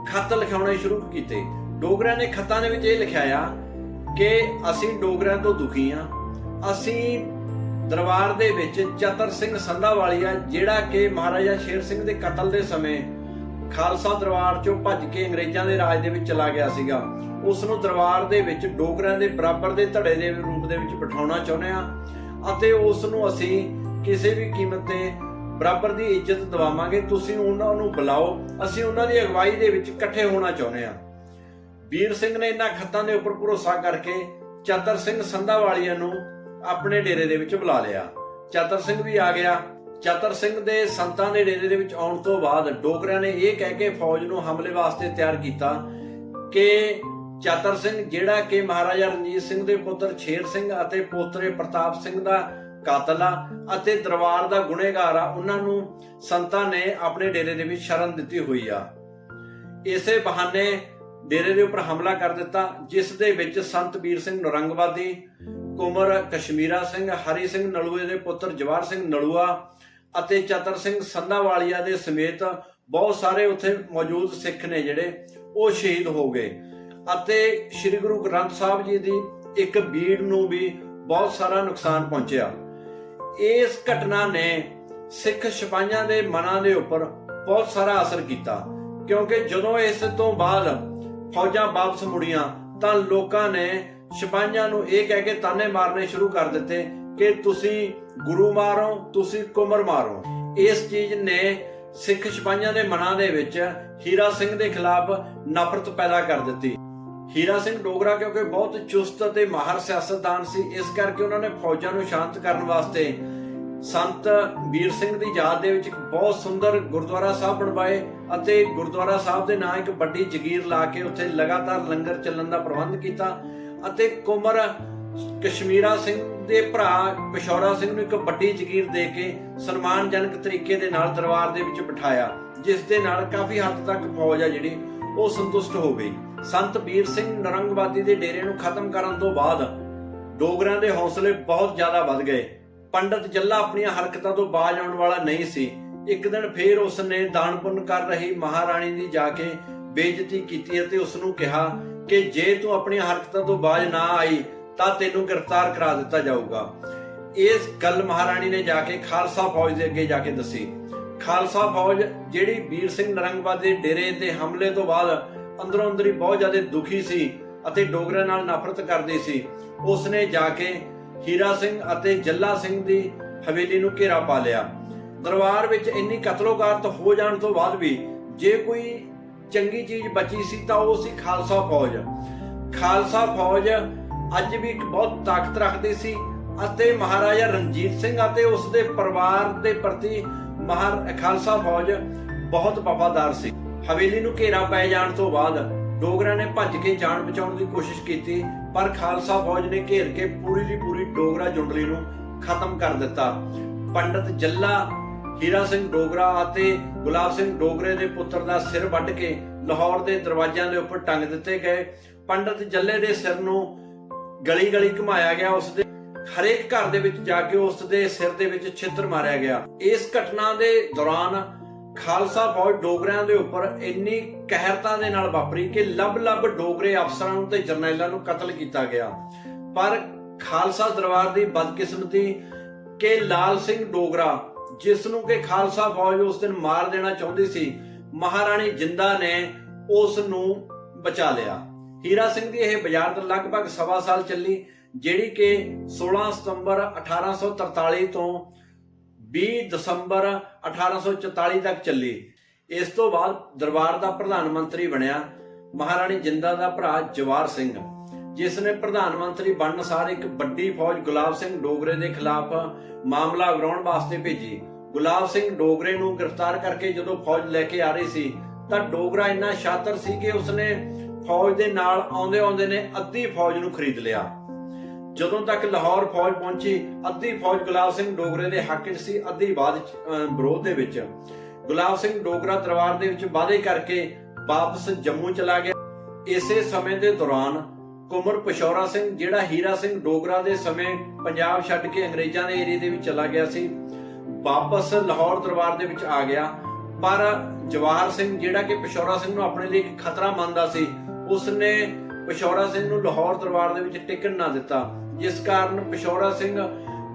ਖੱਤ ਲਿਖਾਉਣੇ ਸ਼ੁਰੂ ਕੀਤੇ। ਡੋਗਰਿਆਂ ਨੇ ਖੱਤਾਂ ਦੇ ਵਿੱਚ ਇਹ ਲਿਖਿਆ ਕਿ ਅਸੀਂ ਡੋਗਰਿਆਂ ਤੋਂ ਦੁਖੀ ਆ। ਅਸੀਂ ਦਰਬਾਰ ਦੇ ਵਿੱਚ ਚਤਰ ਸਿੰਘ ਸੰਧਾਵਾਲੀਆ, ਜਿਹੜਾ ਕਿ ਮਹਾਰਾਜਾ ਸ਼ੇਰ ਸਿੰਘ ਦੇ ਕਤਲ ਦੇ ਸਮੇਂ ਖਾਲਸਾ ਦਰਬਾਰ ਚੋਂ ਭੱਜ ਕੇ ਅੰਗਰੇਜ਼ਾਂ ਦੇ ਰਾਜ ਦੇ ਵਿੱਚ ਚਲਾ ਗਿਆ ਸੀਗਾ। ਉਸ ਨੂੰ ਦਰਬਾਰ ਦੇ ਵਿੱਚ ਡੋਗਰਿਆਂ ਦੇ ਬਰਾਬਰ ਦੇ ਧੜੇ ਦੇ ਰੂਪ ਦੇ ਵਿੱਚ ਬਿਠਾਉਣਾ ਚਾਹੁੰਦੇ ਆ ਅਤੇ ਉਸ ਨੂੰ ਅਸੀਂ ਕਿਸੇ ਵੀ ਕੀਮਤ ਤੇ ਬਰਾਬਰ ਦੀ ਇੱਜ਼ਤ ਦਿਵਾਵਾਂਗੇ। ਤੁਸੀਂ ਉਹਨਾਂ ਨੂੰ ਬੁਲਾਓ। ਅਸੀਂ ਉਹਨਾਂ ਦੀ ਅਗਵਾਈ ਦੇ ਵਿੱਚ ਇਕੱਠੇ ਹੋਣਾ ਚਾਹੁੰਦੇ ਆ ਵੀਰ ਸਿੰਘ ਨੇ ਇਹਨਾਂ ਖੱਤਾਂ ਦੇ ਉੱਪਰ ਭਰੋਸਾ ਕਰਕੇ ਚਤਰ ਸਿੰਘ ਸੰਧਾਵਾਲੀਆ ਨੂੰ ਆਪਣੇ ਡੇਰੇ ਦੇ ਵਿੱਚ ਬੁਲਾ ਲਿਆ। ਚਤਰ ਸਿੰਘ ਵੀ ਆ ਗਿਆ। ਚਤਰ ਸਿੰਘ ਦੇ ਸੰਤਾਂ ਦੇ ਡੇਰੇ ਦੇ ਵਿੱਚ ਆਉਣ ਤੋਂ ਬਾਅਦ ਡੋਗਰਿਆਂ ਨੇ ਇਹ ਕਹਿ ਕੇ ਫੌਜ ਨੂੰ ਹਮਲੇ ਵਾਸਤੇ ਤਿਆਰ ਕੀਤਾ ਕਿ ਚਤਰ ਸਿੰਘ ਜਿਹੜਾ ਕਿ ਮਹਾਰਾਜਾ ਰਣਜੀਤ ਸਿੰਘ ਦੇ ਪੁੱਤਰ ਸ਼ੇਰ ਸਿੰਘ ਅਤੇ ਪੋਤਰੇ ਪ੍ਰਤਾਪ ਸਿੰਘ ਦਾ ਕਾਤਲ ਆ ਅਤੇ ਦਰਬਾਰ ਦਾ ਗੁਨੇਗਾਰ ਆ, ਉਹਨਾਂ ਨੂੰ ਸੰਤਾਂ ਨੇ ਆਪਣੇ ਡੇਰੇ ਦੇ ਵਿੱਚ ਸ਼ਰਨ ਦਿੱਤੀ ਹੋਈ ਆ। ਇਸੇ ਬਹਾਨੇ ਡੇਰੇ ਦੇ ਉੱਪਰ ਹਮਲਾ ਕਰ ਦਿੱਤਾ, ਜਿਸ ਦੇ ਵਿੱਚ ਸੰਤ ਵੀਰ ਸਿੰਘ ਨਰੰਗਵਾਦੀ, ਕੁਮਰ ਕਸ਼ਮੀਰਾ ਸਿੰਘ, ਹਰੀ ਸਿੰਘ ਨਲੂਏ ਦੇ ਪੁੱਤਰ ਜਵਾਰ ਸਿੰਘ ਨਲੂਆ ਅਤੇ ਚਤਰ ਸਿੰਘ ਸੰਧਾਵਾਲੀਆ ਦੇ ਸਮੇਤ ਬਹੁਤ ਸਾਰੇ ਉੱਥੇ ਮੌਜੂਦ ਸਿੱਖ ਨੇ ਜਿਹੜੇ, ਉਹ ਸ਼ਹੀਦ ਹੋ ਗਏ। ਅਤੇ ਸ੍ਰੀ ਗੁਰੂ ਗ੍ਰੰਥ ਸਾਹਿਬ ਜੀ ਦੀ ਇੱਕ ਬੀੜ ਨੂੰ ਵੀ ਬਹੁਤ ਸਾਰਾ ਨੁਕਸਾਨ ਪਹੁੰਚਿਆ। ਇਸ ਘਟਨਾ ਨੇ ਸਿੱਖ ਸਿਪਾਹੀਆਂ ਦੇ ਮਨਾਂ ਦੇ ਉੱਪਰ ਬਹੁਤ ਸਾਰਾ ਅਸਰ ਕੀਤਾ, ਕਿਉਂਕਿ ਜਦੋਂ ਇਸ ਤੋਂ ਬਾਅਦ ਫੌਜਾਂ ਵਾਪਸ ਮੁੜੀਆਂ, ਤਾਂ ਲੋਕਾਂ ਨੇ ਸਿਪਾਹੀਆਂ ਨੂੰ ਇਹ ਕਹਿ ਕੇ ਤਾਨੇ ਮਾਰਨੇ ਸ਼ੁਰੂ ਕਰ ਦਿੱਤੇ ਕਿ ਤੁਸੀਂ ਗੁਰੂ ਮਾਰੋ, ਤੁਸੀਂ ਕੁਮਰ ਮਾਰੋ। ਇਸ ਚੀਜ਼ ਨੇ ਸਿੱਖ ਸਿਪਾਹੀਆਂ ਦੇ ਮਨਾਂ ਦੇ ਵਿੱਚ ਹੀਰਾ ਸਿੰਘ ਦੇ ਖਿਲਾਫ ਨਫ਼ਰਤ ਪੈਦਾ ਕਰ ਦਿੱਤੀ। ਹੀਰਾ ਸਿੰਘ ਡੋਗਰਾ ਕਿਉਂਕਿ ਬਹੁਤ ਚੁਸਤ ਅਤੇ ਮਾਹਰ ਸਿਆਸਤਦਾਨ ਸੀ, ਇਸ ਕਰਕੇ ਉਹਨਾਂ ਨੇ ਫੌਜਾਂ ਨੂੰ ਸ਼ਾਂਤ ਕਰਨ ਵਾਸਤੇ ਸੰਤ ਵੀਰ ਸਿੰਘ ਦੀ ਯਾਦ ਦੇ ਵਿੱਚ ਇੱਕ ਬਹੁਤ ਸੁੰਦਰ ਗੁਰਦੁਆਰਾ ਸਾਹਿਬ ਬਣਵਾਏ ਅਤੇ ਗੁਰਦੁਆਰਾ ਸਾਹਿਬ ਦੇ ਨਾਂ ਇੱਕ ਵੱਡੀ ਜਗੀਰ ਲਾ ਕੇ ਉੱਥੇ ਲਗਾਤਾਰ ਲੰਗਰ ਚੱਲਣ ਦਾ ਪ੍ਰਬੰਧ ਕੀਤਾ ਅਤੇ ਕੁਮਰ ਕਸ਼ਮੀਰਾ ਸਿੰਘ ਦੇ ਭਰਾ ਪਿਸ਼ੌਰਾ ਸਿੰਘ ਨੂੰ ਇੱਕ ਵੱਡੀ ਜਗੀਰ ਦੇ ਕੇ ਸਨਮਾਨਜਨਕ ਤਰੀਕੇ ਦੇ ਨਾਲ ਦਰਬਾਰ ਦੇ ਵਿੱਚ ਬਿਠਾਇਆ, ਜਿਸ ਦੇ ਨਾਲ ਕਾਫੀ ਹੱਦ ਤੱਕ ਫੌਜ ਆ ਜਿਹੜੀ, ਉਹ ਸੰਤੁਸ਼ਟ ਹੋ ਗਈ। ਸੰਤ ਵੀਰ ਸਿੰਘ ਨਰੰਗਵਾਦੀ ਦੇ ਡੇਰੇ ਨੂੰ ਖਤਮ ਕਰਨ ਤੋਂ ਬਾਅਦ ਡੋਗਰਾਂ ਦੇ ਹੌਸਲੇ ਬਹੁਤ ਜ਼ਿਆਦਾ ਵੱਧ ਗਏ। ਪੰਡਤ ਜੱਲਾ ਆਪਣੀਆਂ ਹਰਕਤਾਂ ਤੋਂ ਬਾਜ ਆਉਣ ਵਾਲਾ ਨਹੀਂ ਸੀ। ਇੱਕ ਦਿਨ ਫੇਰ ਉਸ ਨੇ ਦਾਨ ਪੁੰਨ ਕਰ ਰਹੀ ਮਹਾਰਾਣੀ ਦੀ ਜਾ ਕੇ ਬੇਇੱਜ਼ਤੀ ਕੀਤੀ ਅਤੇ ਉਸ ਨੂੰ ਕਿਹਾ ਕਿ ਜੇ ਤੂੰ ਆਪਣੀਆਂ ਹਰਕਤਾਂ ਤੋਂ ਬਾਜ ਨਾ ਆਈ ਤਾਂ ਤੈਨੂੰ ਗ੍ਰਿਫਤਾਰ ਕਰਾ ਦਿੱਤਾ ਜਾਊਗਾ। ਇਸ ਗੱਲ ਮਹਾਰਾਣੀ ਨੇ ਜਾ ਕੇ ਖਾਲਸਾ ਫੌਜ ਦੇ ਅੱਗੇ ਜਾ ਕੇ ਦੱਸੀ। ਖਾਲਸਾ ਫੌਜ ਜਿਹੜੀ ਵੀਰ ਸਿੰਘ ਨਰੰਗਵਾਦ ਦੇ ਡੇਰੇ ਤੇ ਹਮਲੇ ਤੋਂ ਬਾਅਦ ਅੰਦਰੋਂ ਅੰਦਰ ਬਹੁਤ ਜ਼ਿਆਦਾ ਦੁਖੀ ਸੀ ਅਤੇ ਡੋਗਰਿਆਂ ਨਾਲ ਨਫ਼ਰਤ ਕਰਦੀ ਸੀ ਉਸ ਨੇ ਜਾ ਕੇ ਹੀਰਾ ਸਿੰਘ ਅਤੇ ਜੱਲਾ ਸਿੰਘ ਦੀ ਹਵੇਲੀ ਨੂੰ ਘੇਰਾ ਪਾ ਲਿਆ। ਦਰਬਾਰ ਵਿੱਚ ਇੰਨੀ ਕਤਲੋਗਾਰਤ ਹੋ ਜਾਣ ਤੋਂ ਬਾਅਦ ਵੀ ਜੇ ਕੋਈ ਚੰਗੀ ਚੀਜ਼ ਬਚੀ ਸੀ ਤਾਂ ਉਹ ਸੀ ਖਾਲਸਾ ਫੌਜ। ਖਾਲਸਾ ਫੌਜ ਅੱਜ ਵੀ ਇੱਕ ਬਹੁਤ ਤਾਕਤ ਰੱਖਦੀ ਸੀ ਅਤੇ ਮਹਾਰਾਜਾ ਰਣਜੀਤ ਸਿੰਘ ਅਤੇ ਉਸ ਦੇ ਪਰਿਵਾਰ ਦੇ ਪ੍ਰਤੀ ਮਹਾਰ ਖਾਲਸਾ ਫੌਜ ਬਹੁਤ ਵਫਾਦਾਰ ਸੀ। ਹਵੇਲੀ ਨੂੰ ਘੇਰਾ ਪੈ ਜਾਣ ਤੋਂ ਬਾਅਦ ਡੋਗਰਾਂ ਨੇ ਭੱਜ ਕੇ ਜਾਨ ਬਚਾਉਣ ਦੀ ਕੋਸ਼ਿਸ਼ ਕੀਤੀ, ਪਰ ਖਾਲਸਾ ਫੌਜ ਨੇ ਘੇਰ ਕੇ ਪੂਰੀ ਦੀ ਪੂਰੀ ਡੋਗਰਾ ਜੁੰਡਲੀ ਨੂੰ ਖਤਮ ਕਰ ਦਿੱਤਾ। ਪੰਡਤ ਜੱਲਾ, ਹੀਰਾ ਸਿੰਘ ਡੋਗਰਾ ਅਤੇ ਗੁਲਾਬ ਸਿੰਘ ਡੋਗਰੇ ਦੇ ਪੁੱਤਰ ਦਾ ਸਿਰ ਵੱਢ ਕੇ ਲਾਹੌਰ ਦੇ ਦਰਵਾਜ਼ਿਆਂ ਦੇ ਉੱਪਰ ਟੰਗ ਦਿੱਤੇ ਗਏ। ਪੰਡਤ ਜੱਲੇ ਦੇ ਸਿਰ ਨੂੰ ਗਲੀ ਗਲੀ ਘੁਮਾਇਆ ਗਿਆ, ਉਸ ਦੇ ਹਰੇਕ ਘਰ ਦੇ ਵਿੱਚ ਜਾ ਕੇ ਉਸ ਦੇ ਸਿਰ ਦੇ ਵਿੱਚ ਛਿੱਤਰ ਮਾਰਿਆ ਗਿਆ। ਇਸ ਘਟਨਾ ਦੇ ਦੌਰਾਨ ਖਾਲਸਾ ਫੌਜ ਡੋਗਰਿਆਂ ਦੇ ਉੱਪਰ ਇੰਨੀ ਕਹਿਰਤਾ ਦੇ ਨਾਲ ਵਾਪਰੀ ਕਿ ਲੱਭ-ਲੱਭ ਡੋਗਰੇ ਅਫਸਰਾਂ ਨੂੰ ਤੇ ਜਰਨੈਲਾਂ ਨੂੰ ਕਤਲ ਕੀਤਾ ਗਿਆ। ਪਰ ਖਾਲਸਾ ਦਰਬਾਰ ਦੀ ਬਦਕਿਸਮਤੀ ਕਿ ਲਾਲ ਸਿੰਘ ਡੋਗਰਾ, ਜਿਸ ਨੂੰ ਕਿ ਖਾਲਸਾ ਫੌਜ ਉਸ ਦਿਨ ਮਾਰ ਦੇਣਾ ਚਾਹੁੰਦੀ ਸੀ, ਮਹਾਰਾਣੀ ਜਿੰਦਾ ਨੇ, ਉਸ ਨੂੰ ਬਚਾ ਲਿਆ। ਹੀਰਾ ਸਿੰਘ ਦੀ ਇਹ ਬਜ਼ਾਰਤ ਲਗਭਗ ਸਵਾ ਸਾਲ ਚੱਲੀ, ਜਿਹੜੀ ਕਿ 16 ਸਤੰਬਰ 1843 ਤੋਂ 20 ਦਸੰਬਰ 1844 ਤੱਕ ਚੱਲੀ। ਇਸ ਤੋਂ ਬਾਅਦ ਦਰਬਾਰ ਦਾ ਪ੍ਰਧਾਨ ਮੰਤਰੀ ਬਣਿਆ ਮਹਾਰਾਣੀ ਜਿੰਦਾ ਦਾ ਭਰਾ ਜਵਾਰ ਸਿੰਘ, ਜਿਸ ਨੇ ਪ੍ਰਧਾਨ ਮੰਤਰੀ ਬਣਨ ਸਾਰ ਇੱਕ ਵੱਡੀ ਫੌਜ ਗੁਲਾਬ ਸਿੰਘ ਡੋਗਰੇ ਦੇ ਖਿਲਾਫ ਮਾਮਲਾ ਉਗਰਾਉਣ ਵਾਸਤੇ ਭੇਜੀ। ਗੁਲਾਬ ਸਿੰਘ ਡੋਗਰੇ ਨੂੰ ਗ੍ਰਿਫਤਾਰ ਕਰਕੇ ਜਦੋਂ ਫੌਜ ਲੈ ਕੇ ਆ ਰਹੀ ਸੀ, ਤਾਂ ਡੋਗਰਾ ਇੰਨਾ ਸ਼ਾਤਰ ਸੀ ਕਿ ਉਸਨੇ ਫੌਜ ਦੇ ਨਾਲ ਆਉਂਦੇ ਆਉਂਦੇ ਨੇ ਅੱਧੀ ਫੌਜ ਨੂੰ ਖਰੀਦ ਲਿਆ। ਜਦੋਂ ਤੱਕ ਲਾਹੌਰ ਫੌਜ ਪਹੁੰਚੀ, ਅੱਧੀ ਫੌਜ ਗੁਲਾਬ ਸਿੰਘ ਡੋਗਰੇ ਦੇ ਹੱਕ 'ਚ ਸੀ, ਅੱਧੀ ਬਾਅਦ ਵਿਰੋਧ ਦੇ ਵਿੱਚ। ਗੁਲਾਬ ਸਿੰਘ ਡੋਗਰਾ ਦਰਬਾਰ ਦੇ ਵਿੱਚ ਵਾਅਦੇ ਕਰਕੇ ਵਾਪਸ ਜੰਮੂ ਚਲਾ ਗਿਆ। ਇਸੇ ਸਮੇਂ ਦੇ ਦੌਰਾਨ ਕੁਮਰ ਪਸ਼ੌਰਾ ਸਿੰਘ, ਜਿਹੜਾ ਹੀਰਾ ਸਿੰਘ ਡੋਗਰਾ ਦੇ ਸਮੇਂ ਪੰਜਾਬ ਛੱਡ ਕੇ ਅੰਗਰੇਜ਼ਾਂ ਦੇ ਏਰੀਏ ਦੇ ਵਿੱਚ ਚਲਾ ਗਿਆ ਸੀ, ਵਾਪਸ ਲਾਹੌਰ ਦਰਬਾਰ ਦੇ ਵਿੱਚ ਆ ਗਿਆ। ਪਰ ਜਵਾਹਰ ਸਿੰਘ, ਜਿਹੜਾ ਕਿ ਪਸ਼ੌਰਾ ਸਿੰਘ ਨੂੰ ਆਪਣੇ ਲਈ ਇੱਕ ਖਤਰਾ ਮੰਨਦਾ ਸੀ ਉਸਨੇ ਪਸ਼ੌਰਾ ਸਿੰਘ ਨੂੰ ਲਾਹੌਰ ਦਰਬਾਰ ਦੇ ਵਿੱਚ ਟਿਕਣ ਨਾ ਦਿੱਤਾ, ਜਿਸ ਕਾਰਨ ਪਸ਼ੌਰਾ ਸਿੰਘ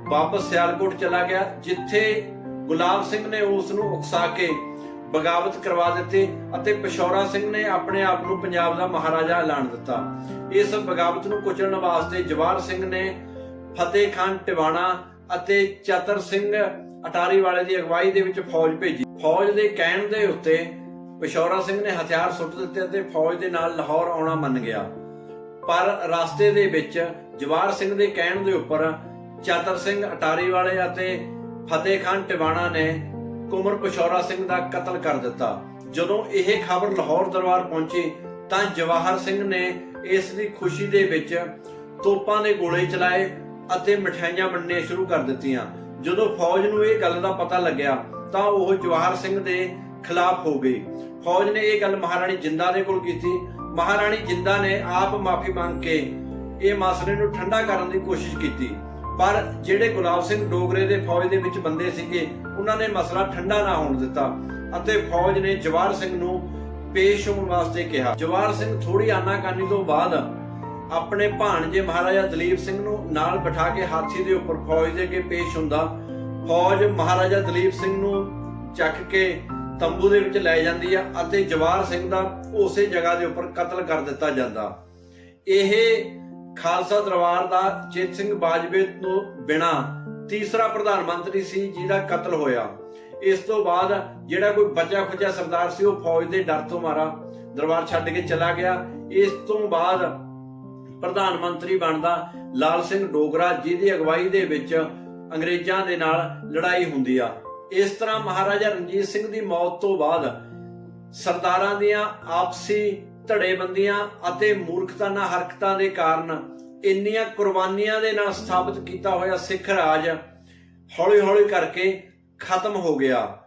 ਵਾਪਸ ਸਿਆਲਕੋਟ ਚਲਾ ਗਿਆ, ਜਿੱਥੇ ਗੁਲਾਬ ਸਿੰਘ ਨੇ ਉਸ ਨੂੰ ਉਕਸਾ ਕੇ ਬਗਾਵਤ ਕਰਵਾ ਦਿੱਤੀ ਅਤੇ ਪਸ਼ੌਰਾ ਸਿੰਘ ਨੇ ਆਪਣੇ ਆਪ ਨੂੰ ਪੰਜਾਬ ਦਾ ਮਹਾਰਾਜਾ ਐਲਾਨ ਦਿੱਤਾ। ਇਸ ਬਗਾਵਤ ਨੂੰ ਕੁਚਲਣ ਵਾਸਤੇ ਜਵਾਹਰ ਸਿੰਘ ਨੇ ਫਤਿਹ ਖਾਨ ਟਿਵਾਣਾ ਅਤੇ ਚਤਰ ਸਿੰਘ ਅਟਾਰੀ ਵਾਲੇ ਦੀ ਅਗਵਾਈ ਦੇ ਵਿੱਚ ਫੌਜ ਭੇਜੀ। ਫੌਜ ਦੇ ਕਹਿਣ ਦੇ ਉੱਤੇ ਪਸ਼ੌਰਾ ਸਿੰਘ ਨੇ ਹਥਿਆਰ ਸੁੱਟ ਦਿੱਤੇ ਅਤੇ ਫੌਜ ਦੇ ਨਾਲ ਲਾਹੌਰ ਆਉਣਾ ਮੰਨ ਗਿਆ। ਪਰ ਰਸਤੇ ਦੇ ਵਿੱਚ ਜਵਾਹਰ ਸਿੰਘ ਦੇ ਕਹਿਣ ਦੇ ਉੱਪਰ ਚਤਰ ਸਿੰਘ ਅਟਾਰੀ ਵਾਲੇ ਅਤੇ ਫਤਿਹ ਖਾਨ ਟਿਵਾਣਾ ਨੇ ਕੁਮਰ ਪਸ਼ੌਰਾ ਸਿੰਘ ਦਾ ਕਤਲ ਕਰ ਦਿੱਤਾ। ਜਦੋਂ ਇਹ ਖਬਰ ਲਾਹੌਰ ਦਰਬਾਰ ਪਹੁੰਚੀ ਤਾਂ ਜਵਾਹਰ ਸਿੰਘ ਨੇ ਇਸ ਦੀ ਖੁਸ਼ੀ ਦੇ ਵਿੱਚ ਤੋਪਾਂ ਦੇ ਗੋਲੇ ਚਲਾਏ ਅਤੇ ਮਠਿਆਈਆਂ ਵੰਡਣੀਆਂ ਸ਼ੁਰੂ ਕਰ ਦਿੱਤੀਆਂ। ਜਦੋਂ ਫੌਜ ਨੂੰ ਇਹ ਗੱਲ ਦਾ ਪਤਾ ਲੱਗਿਆ ਤਾਂ ਉਹ ਜਵਾਹਰ ਸਿੰਘ ਦੇ ਖਿਲਾਫ ਹੋ ਗਈ। ਫੌਜ ਨੇ ਇਹ ਗੱਲ ਮਹਾਰਾਣੀ ਜਿੰਦਾ ਦੇ ਕੋਲ ਕੀਤੀ। ਮਹਾਰਾਣੀ ਜਿੰਦਾ ਨੇ ਆਪ ਮਾਫੀ ਮੰਗ ਕੇ ਇਹ ਮਸਲੇ ਨੂੰ ਠੰਡਾ ਕਰਨ ਦੀ ਕੋਸ਼ਿਸ਼ ਕੀਤੀ। ਪਰ ਜਿਹੜੇ ਗੁਲਾਬ ਸਿੰਘ ਡੋਗਰੇ ਦੇ ਫੌਜ ਦੇ ਵਿੱਚ ਬੰਦੇ ਸੀਗੇ, ਉਹਨਾਂ ਨੇ ਮਸਲਾ ਠੰਡਾ ਨਾ ਹੋਣ ਦਿੱਤਾ ਅਤੇ ਫੌਜ ਨੇ ਜਵਾਹਰ ਸਿੰਘ ਨੂੰ ਪੇਸ਼ ਹੋਣ ਵਾਸਤੇ ਕਿਹਾ। ਜਵਾਹਰ ਸਿੰਘ ਥੋੜੀ ਆਨਾਕਾਨੀ ਤੋਂ ਬਾਅਦ ਆਪਣੇ ਭਾਣਜੇ ਮਹਾਰਾਜਾ ਦਲੀਪ ਸਿੰਘ ਨੂੰ ਨਾਲ ਬਿਠਾ ਕੇ ਹਾਥੀ ਦੇ ਉੱਪਰ ਫੌਜ ਦੇ ਅੱਗੇ ਪੇਸ਼ ਹੁੰਦਾ। ਫੌਜ ਮਹਾਰਾਜਾ ਦਲੀਪ ਸਿੰਘ ਨੂੰ ਚੱਕ ਕੇ ਤੰਬੂ ਦੇ ਵਿੱਚ ਲੈ ਜਾਂਦੀ ਆ ਅਤੇ ਜਵਾਹਰ ਸਿੰਘ ਦਾ ਉਸੇ ਜਗ੍ਹਾ ਦੇ ਉੱਪਰ ਕਤਲ ਕਰ ਦਿੱਤਾ ਜਾਂਦਾ। ਇਹ ਖਾਲਸਾ ਦਰਬਾਰ ਦਾ ਚੇਤ ਸਿੰਘ ਬਾਜਵੇ ਤੋਂ ਬਿਨਾ ਤੀਸਰਾ ਪ੍ਰਧਾਨ ਮੰਤਰੀ ਸੀ ਜਿਹਦਾ ਕਤਲ ਹੋਇਆ। ਇਸ ਤੋਂ ਬਾਅਦ ਜਿਹੜਾ ਕੋਈ ਬਚਾ ਖੁਚਿਆ ਸਰਦਾਰ ਸੀ ਉਹ ਫੌਜ ਦੇ ਡਰ ਤੋਂ ਮਾਰਾ, ਦਰਬਾਰ ਛੱਡ ਕੇ ਚਲਾ ਗਿਆ। ਇਸ ਤੋਂ ਬਾਅਦ ਪ੍ਰਧਾਨ ਮੰਤਰੀ ਬਣਦਾ ਲਾਲ ਸਿੰਘ ਡੋਗਰਾ, ਜਿਹਦੀ ਅਗਵਾਈ ਦੇ ਵਿੱਚ ਅੰਗਰੇਜ਼ਾਂ ਦੇ ਨਾਲ ਲੜਾਈ ਹੁੰਦੀ ਆ। ਇਸ ਤਰ੍ਹਾਂ ਮਹਾਰਾਜਾ ਰਣਜੀਤ ਸਿੰਘ ਦੀ ਮੌਤ ਤੋਂ ਬਾਅਦ ਸਰਦਾਰਾਂ ਦੀਆਂ ਆਪਸੀ ਧੜੇਬੰਦੀਆਂ ਅਤੇ ਮੂਰਖਤਾਨਾ ਹਰਕਤਾਂ ਦੇ ਕਾਰਨ ਇੰਨੀਆਂ ਕੁਰਬਾਨੀਆਂ ਦੇ ਨਾਲ ਸਥਾਪਿਤ ਕੀਤਾ ਹੋਇਆ ਸਿੱਖ ਰਾਜ ਹੌਲੀ-ਹੌਲੀ ਕਰਕੇ ਖਤਮ ਹੋ ਗਿਆ।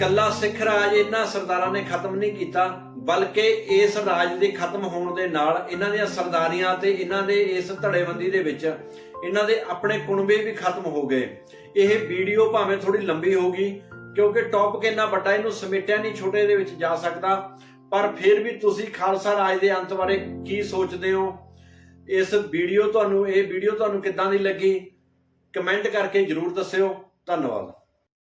ਕੱਲਾ ਸਿੱਖ ਰਾਜ ਇਹਨਾਂ ਸਰਦਾਰਾਂ ਨੇ ਖਤਮ ਨਹੀਂ ਕੀਤਾ, ਬਲਕਿ ਇਸ ਰਾਜ ਦੇ ਖਤਮ ਹੋਣ ਦੇ ਨਾਲ ਇਹਨਾਂ ਦੀਆਂ ਸਰਦਾਰੀਆਂ ਤੇ ਇਹਨਾਂ ਦੇ ਇਸ ਧੜੇਬੰਦੀ ਦੇ ਵਿੱਚ ਇਹਨਾਂ ਦੇ ਆਪਣੇ ਕੁਣਬੇ ਵੀ ਖਤਮ ਹੋ ਗਏ। ਇਹ ਵੀਡੀਓ ਭਾਵੇਂ ਥੋੜੀ ਲੰਬੀ ਹੋਗੀ ਕਿਉਂਕਿ ਟੌਪਿਕ ਇੰਨਾ ਵੱਡਾ, ਇਹਨੂੰ ਸਮੇਟਿਆ ਨਹੀਂ ਛੋਟੇ ਦੇ ਵਿੱਚ ਜਾ ਸਕਦਾ। ਪਰ ਫਿਰ ਵੀ ਤੁਸੀਂ ਖਾਲਸਾ ਰਾਜ ਦੇ ਅੰਤ ਬਾਰੇ ਕੀ ਸੋਚਦੇ ਹੋ? ਇਸ ਵੀਡੀਓ ਤੁਹਾਨੂੰ, ਇਹ ਵੀਡੀਓ ਤੁਹਾਨੂੰ ਕਿੱਦਾਂ ਦੀ ਲੱਗੀ? ਕਮੈਂਟ ਕਰਕੇ ਜਰੂਰ ਦੱਸਿਓ। ਧੰਨਵਾਦ।